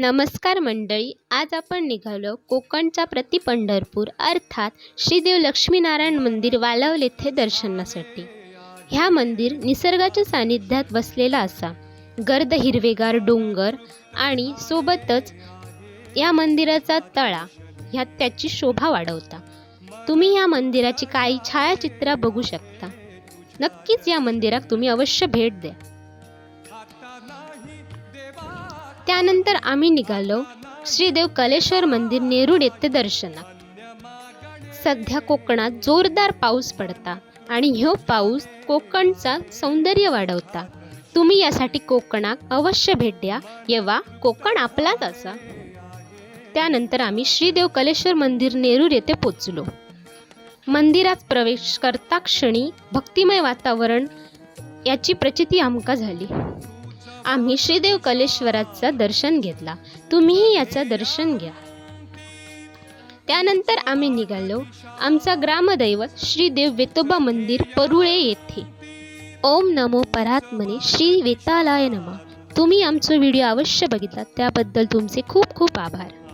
नमस्कार मंडळी आज आपण निघालो कोकणचा प्रति पंढरपूर अर्थात श्रीदेव लक्ष्मीनारायण मंदिर वालावल येथे दर्शनासाठी. ह्या मंदिर निसर्गाच्या सानिध्यात वसलेला असा. गर्द हिरवेगार डोंगर आणि सोबतच या मंदिराचा तळा ह्यात त्याची शोभा वाढवता. तुम्ही या मंदिराची काही छायाचित्र बघू शकता. नक्कीच या मंदिरात तुम्ही अवश्य भेट द्या. त्यानंतर आम्ही निघालो श्रीदेव कलेश्वर मंदिर नेरूळ येथे दर्शनात सध्या कोकणात जोरदार पाऊस पडता आणि ह्यो पाऊस कोकणचा सौंदर्य वाढवता. तुम्ही यासाठी कोकणात अवश्य भेट द्या. येवा कोकण आपलाच असा त्यानंतर आम्ही श्रीदेव कलेश्वर मंदिर नेरूर येथे पोचलो. मंदिरात प्रवेश करता क्षणी भक्तिमय वातावरण याची प्रचिती आमका झाली. आम्ही श्रीदेव कलेश्वराचा दर्शन घेतला. तुम्हीही याचं दर्शन घ्या. त्यानंतर आम्ही निघालो. आमचा ग्रामदैवत श्रीदेव वेतोबा मंदिर परुळे येथे. ओम नमो परात्मने श्री वेतालाय नमा. तुम्ही आमचा व्हिडिओ अवश्य बघितला. त्याबद्दल तुमचे खूप खूप आभार.